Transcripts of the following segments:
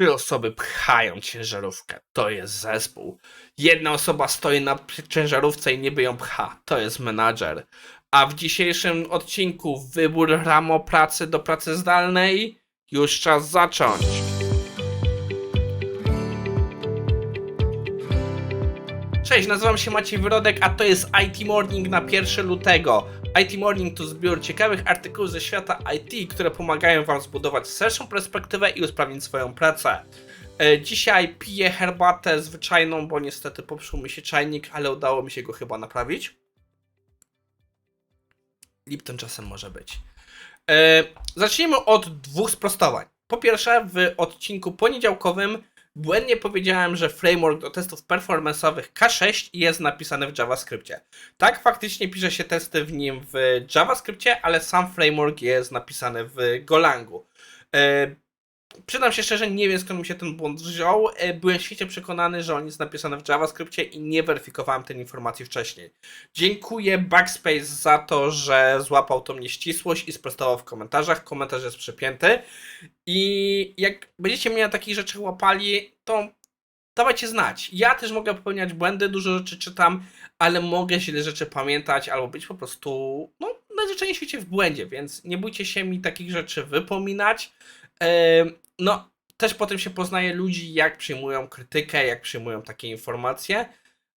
Trzy osoby pchają ciężarówkę. To jest zespół. Jedna osoba stoi na ciężarówce i niby ją pcha. To jest menadżer. A w dzisiejszym odcinku wybór ramo pracy do pracy zdalnej. Już czas zacząć. Cześć, nazywam się Maciej Wyrodek, a to jest IT Morning na 1 lutego. IT Morning to zbiór ciekawych artykułów ze świata IT, które pomagają Wam zbudować szerszą perspektywę i usprawnić swoją pracę. E, Dzisiaj piję herbatę zwyczajną, bo niestety popsuł mi się czajnik, ale udało mi się go chyba naprawić. Lipton czasem może być. E, zacznijmy od dwóch sprostowań. Po pierwsze, w odcinku poniedziałkowym błędnie powiedziałem, że framework do testów performance'owych K6 jest napisany w JavaScriptie. Tak, faktycznie pisze się testy w nim w JavaScriptie, ale sam framework jest napisany w Golangu. E, Przyznam się szczerze, nie wiem skąd mi się ten błąd wziął. E, Byłem świecie przekonany, że on jest napisany w JavaScriptie i nie weryfikowałem tej informacji wcześniej. Dziękuję Backspace za to, że złapał tą nieścisłość i sprostował w komentarzach. Komentarz jest przepięty. I jak będziecie mnie na takich rzeczach łapali, to dawajcie znać. Ja też mogę popełniać błędy, dużo rzeczy czytam, ale mogę źle rzeczy pamiętać albo być po prostu, no, najzwyczajniej w świecie w błędzie, więc nie bójcie się mi takich rzeczy wypominać. No, też potem się poznaje ludzi, jak przyjmują krytykę, jak przyjmują takie informacje,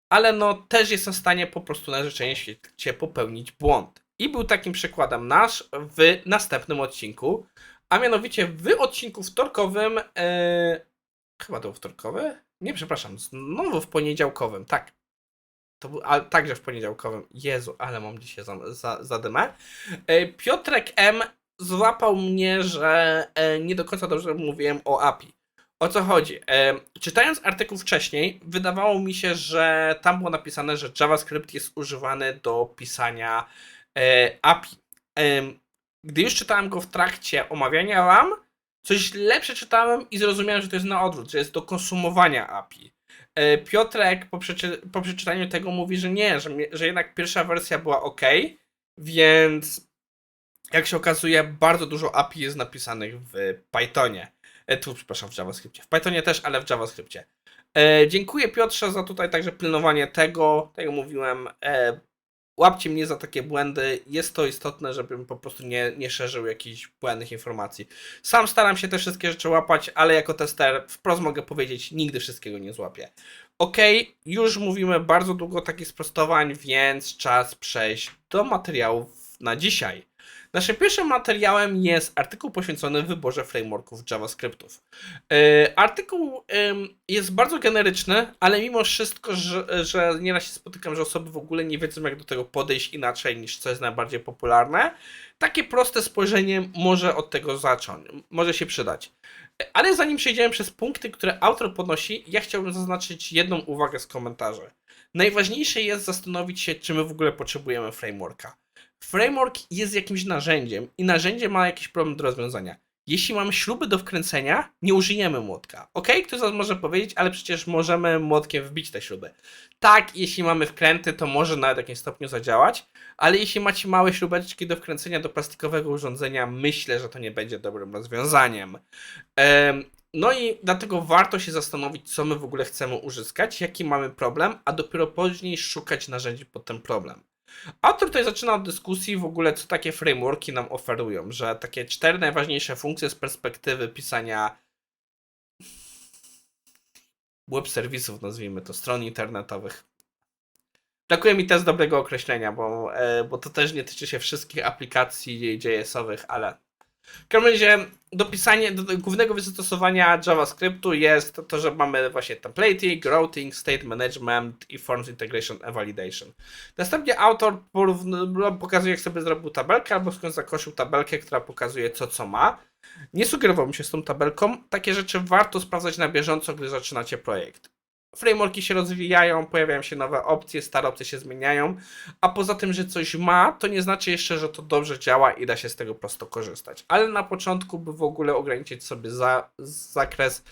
ale no też jestem w stanie po prostu na życzenie świecie popełnić błąd. I był takim przykładem nasz w następnym odcinku, a mianowicie w odcinku wtorkowym, e, chyba to był wtorkowy? Nie, przepraszam, znowu w poniedziałkowym, tak. To był, a, także w poniedziałkowym. Jezu, ale mam dzisiaj za, za, zadymę. E, Piotrek M złapał mnie, że e, nie do końca dobrze mówiłem o API. O co chodzi? E, czytając artykuł wcześniej, wydawało mi się, że tam było napisane, że JavaScript jest używany do pisania e, API. Gdy już czytałem go w trakcie omawiania RAM, coś źle przeczytałem i zrozumiałem, że to jest na odwrót, że jest do konsumowania API. Piotrek po, przeczy, po przeczytaniu tego mówi, że nie, że, że jednak pierwsza wersja była ok, więc jak się okazuje, bardzo dużo API jest napisanych w Pythonie. E, tu, przepraszam, w JavaScriptie. W Pythonie też, ale w JavaScriptie. E, dziękuję Piotrze za tutaj także pilnowanie tego. Tak jak mówiłem, e, łapcie mnie za takie błędy. Jest to istotne, żebym po prostu nie, nie szerzył jakichś błędnych informacji. Sam staram się te wszystkie rzeczy łapać, ale jako tester wprost mogę powiedzieć, nigdy wszystkiego nie złapię. Ok, już mówimy bardzo długo takich sprostowań, więc czas przejść do materiałów na dzisiaj. Naszym pierwszym materiałem jest artykuł poświęcony wyborze frameworków JavaScriptów. Yy, artykuł jest bardzo generyczny, ale mimo wszystko, że, że nieraz się spotykam, że osoby w ogóle nie wiedzą, jak do tego podejść inaczej niż co jest najbardziej popularne. Takie proste spojrzenie może od tego zacząć, może się przydać. Ale zanim przejdziemy przez punkty, które autor podnosi, ja chciałbym zaznaczyć jedną uwagę z komentarzy. Najważniejsze jest zastanowić się, czy my w ogóle potrzebujemy frameworka. Framework jest jakimś narzędziem i narzędzie ma jakiś problem do rozwiązania. Jeśli mamy śruby do wkręcenia, nie użyjemy młotka. Ok, ktoś z Was może powiedzieć, ale przecież możemy młotkiem wbić te śruby. Tak, jeśli mamy wkręty, to może nawet w jakimś stopniu zadziałać, ale jeśli macie małe śrubeczki do wkręcenia do plastikowego urządzenia, myślę, że to nie będzie dobrym rozwiązaniem. Em, no i dlatego warto się zastanowić, co my w ogóle chcemy uzyskać, jaki mamy problem, a dopiero później szukać narzędzi pod ten problem. Autor tutaj zaczyna od dyskusji w ogóle, co takie frameworki nam oferują, że takie cztery najważniejsze funkcje z perspektywy pisania web serwisów, nazwijmy to, stron internetowych. Brakuje mi też dobrego określenia, bo, e, bo to też nie tyczy się wszystkich aplikacji JS-owych, ale w każdym razie dopisanie do, głównego zastosowania JavaScriptu jest to, że mamy właśnie templating, routing, state management i forms integration and validation. Następnie autor porówn- pokazuje, jak sobie zrobił tabelkę, albo skąd zakosił tabelkę, która pokazuje co co ma. Nie sugerował mi się z tą tabelką. Takie rzeczy warto sprawdzać na bieżąco, gdy zaczynacie projekt. Frameworki się rozwijają, pojawiają się nowe opcje, stare opcje się zmieniają, a poza tym, że coś ma, to nie znaczy jeszcze, że to dobrze działa i da się z tego prosto korzystać. Ale na początku, by w ogóle ograniczyć sobie za, zakres,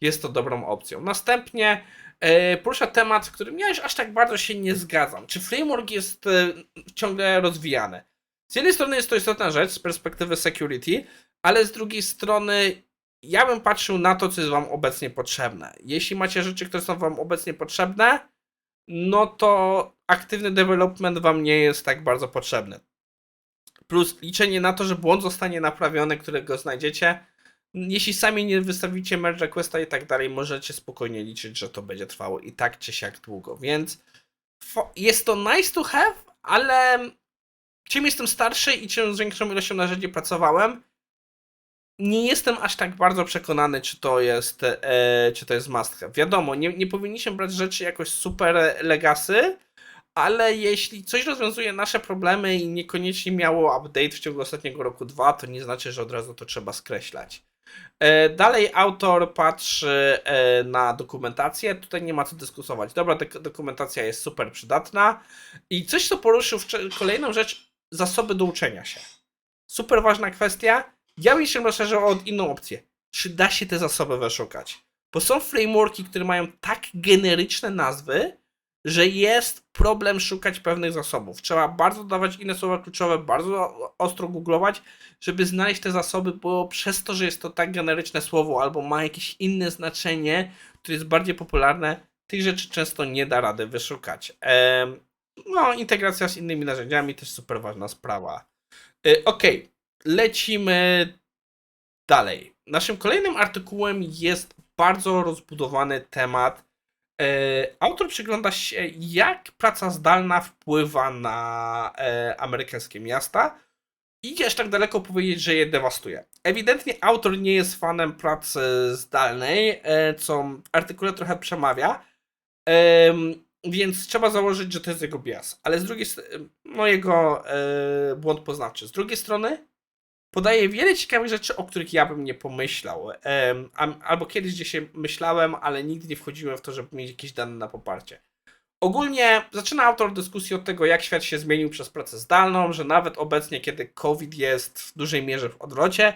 jest to dobrą opcją. Następnie e, porusza temat, w którym ja już aż tak bardzo się nie zgadzam. Czy framework jest e, ciągle rozwijany? Z jednej strony jest to istotna rzecz z perspektywy security, ale z drugiej strony ja bym patrzył na to, co jest Wam obecnie potrzebne. Jeśli macie rzeczy, które są Wam obecnie potrzebne, no to aktywny development Wam nie jest tak bardzo potrzebny. Plus liczenie na to, że błąd zostanie naprawiony, którego znajdziecie. Jeśli sami nie wystawicie merge requesta i tak dalej, możecie spokojnie liczyć, że to będzie trwało i tak czy siak długo. Więc jest to nice to have, ale czym jestem starszy i czym z większą ilością narzędzi pracowałem, nie jestem aż tak bardzo przekonany, czy to jest, e, czy to jest must have. Wiadomo, nie, nie powinniśmy brać rzeczy jakoś super legacy, ale jeśli coś rozwiązuje nasze problemy i niekoniecznie miało update w ciągu ostatniego roku dwa, to nie znaczy, że od razu to trzeba skreślać. E, Dalej autor patrzy e, na dokumentację. Tutaj nie ma co dyskutować. Dobra, dok- dokumentacja jest super przydatna. I coś, co poruszył, kolejną rzecz, zasoby do uczenia się. Super ważna kwestia. Ja bym się rozszerzył od inną opcję. Czy da się te zasoby wyszukać? Bo są frameworki, które mają tak generyczne nazwy, że jest problem szukać pewnych zasobów. Trzeba bardzo dawać inne słowa kluczowe, bardzo ostro googlować, żeby znaleźć te zasoby, bo przez to, że jest to tak generyczne słowo albo ma jakieś inne znaczenie, które jest bardziej popularne, tych rzeczy często nie da rady wyszukać. No, integracja z innymi narzędziami też super ważna sprawa. Y, Okej, lecimy dalej. Naszym kolejnym artykułem jest bardzo rozbudowany temat. E, Autor przygląda się, jak praca zdalna wpływa na e, amerykańskie miasta. Idzie aż tak daleko powiedzieć, że je dewastuje. Ewidentnie autor nie jest fanem pracy zdalnej, e, co w artykule trochę przemawia. Em, więc trzeba założyć, że to jest jego bias. Ale z drugiej no jego błąd poznawczy. Z drugiej strony, podaje wiele ciekawych rzeczy, o których ja bym nie pomyślał. Albo kiedyś gdzieś się myślałem, ale nigdy nie wchodziłem w to, żeby mieć jakieś dane na poparcie. Ogólnie zaczyna autor dyskusji od tego, jak świat się zmienił przez pracę zdalną, że nawet obecnie, kiedy COVID jest w dużej mierze w odwrocie,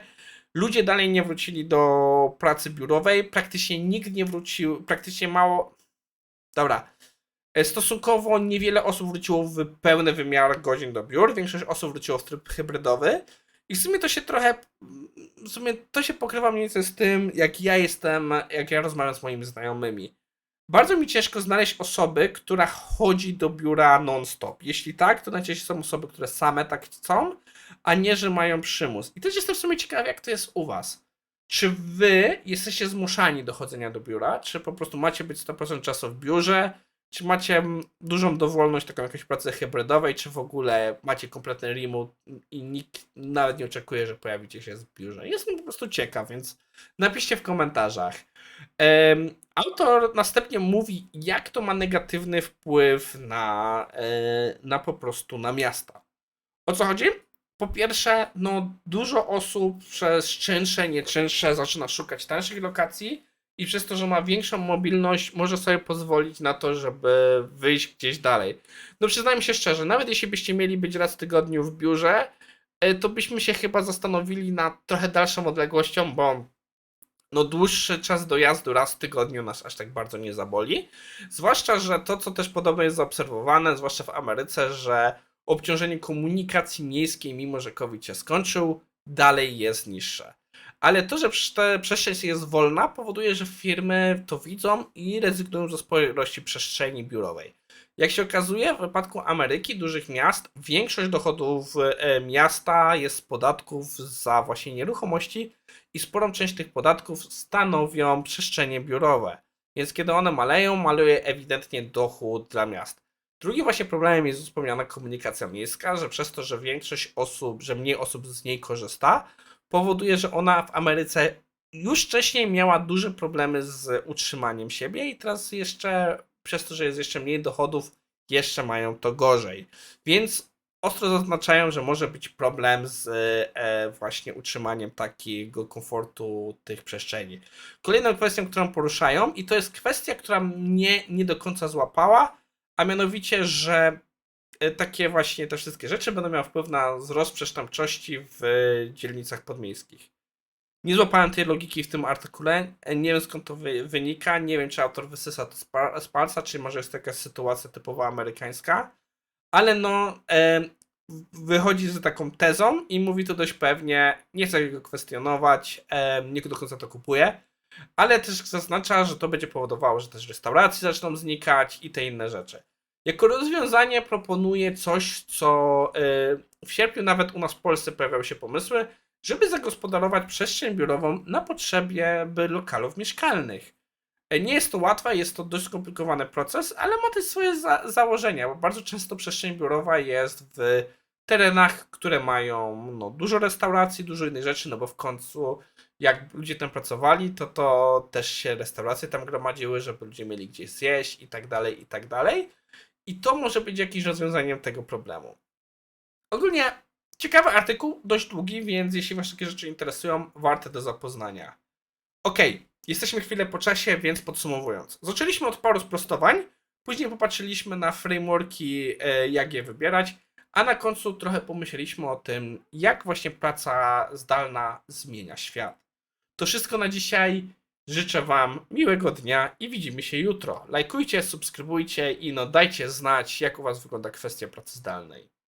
ludzie dalej nie wrócili do pracy biurowej. Praktycznie nikt nie wrócił, praktycznie mało. Dobra. E, Stosunkowo niewiele osób wróciło w pełny wymiar godzin do biur. Większość osób wróciło w tryb hybrydowy. I w sumie to się trochę. W sumie to się pokrywa mniej więcej z tym, jak ja jestem, jak ja rozmawiam z moimi znajomymi. Bardzo mi ciężko znaleźć osoby, która chodzi do biura non-stop. Jeśli tak, to najczęściej są osoby, które same tak chcą, a nie, że mają przymus. I też jestem w sumie ciekawy, jak to jest u Was. Czy Wy jesteście zmuszani do chodzenia do biura, czy po prostu macie być 100% czasu w biurze, czy macie dużą dowolność taką jakąś pracy hybrydowej, czy w ogóle macie kompletny remote i nikt nawet nie oczekuje, że pojawicie się w biurze. Jestem po prostu ciekaw, więc napiszcie w komentarzach. Em, autor następnie mówi, jak to ma negatywny wpływ na, e, na po prostu na miasta. O co chodzi? Po pierwsze, no dużo osób przez czynsze, nieczynsze zaczyna szukać tańszych lokacji i przez to, że ma większą mobilność, może sobie pozwolić na to, żeby wyjść gdzieś dalej. No przyznajmy się szczerze, nawet jeśli byście mieli być raz w tygodniu w biurze, e, to byśmy się chyba zastanowili nad trochę dalszą odległością, bo no dłuższy czas dojazdu raz w tygodniu nas aż tak bardzo nie zaboli. Zwłaszcza, że to, co też podobno jest zaobserwowane, zwłaszcza w Ameryce, że obciążenie komunikacji miejskiej, mimo że COVID się skończył, dalej jest niższe. Ale to, że prze- przestrzeń jest wolna, powoduje, że firmy to widzą i rezygnują ze sporej ilości przestrzeni biurowej. Jak się okazuje, w wypadku Ameryki, dużych miast, większość dochodów e, miasta jest z podatków za właśnie nieruchomości i sporą część tych podatków stanowią przestrzenie biurowe. Więc kiedy one maleją, maluje ewidentnie dochód dla miast. Drugim właśnie problemem jest wspomniana komunikacja miejska, że przez to, że większość osób, że mniej osób z niej korzysta, powoduje, że ona w Ameryce już wcześniej miała duże problemy z utrzymaniem siebie i teraz jeszcze przez to, że jest jeszcze mniej dochodów, jeszcze mają to gorzej. Więc ostro zaznaczają, że może być problem z e, właśnie utrzymaniem takiego komfortu tych przestrzeni. Kolejną kwestią, którą poruszają, i to jest kwestia, która mnie nie do końca złapała, a mianowicie, że takie właśnie te wszystkie rzeczy będą miały wpływ na wzrost przestępczości w dzielnicach podmiejskich. Nie złapałem tej logiki w tym artykule. e, Nie wiem skąd to wy, wynika. Nie wiem, czy autor wysysa to z, pa- z palca, czy może jest to jakaś sytuacja typowo amerykańska. Ale no, e, wychodzi z taką tezą i mówi to dość pewnie, nie chcę go kwestionować, em, nie do końca to kupuje, ale też zaznacza, że to będzie powodowało, że też restauracje zaczną znikać i te inne rzeczy. Jako rozwiązanie proponuje coś, co y, w sierpniu nawet u nas w Polsce pojawiały się pomysły, żeby zagospodarować przestrzeń biurową na potrzebie by lokalów mieszkalnych. E, Nie jest to łatwe, jest to dość skomplikowany proces, ale ma też swoje za założenia, bo bardzo często przestrzeń biurowa jest w terenach, które mają no, dużo restauracji, dużo innych rzeczy, no bo w końcu jak ludzie tam pracowali, to to też się restauracje tam gromadziły, żeby ludzie mieli gdzieś zjeść i tak dalej, i tak dalej. I to może być jakimś rozwiązaniem tego problemu. Ogólnie ciekawy artykuł, dość długi, więc jeśli Was takie rzeczy interesują, warte do zapoznania. Okej, jesteśmy chwilę po czasie, więc podsumowując. Zaczęliśmy od paru sprostowań, później popatrzyliśmy na frameworki, e, jak je wybierać, a na końcu trochę pomyśleliśmy o tym, jak właśnie praca zdalna zmienia świat. To wszystko na dzisiaj. Życzę Wam miłego dnia i widzimy się jutro. Lajkujcie, subskrybujcie i no dajcie znać, jak u Was wygląda kwestia pracy zdalnej.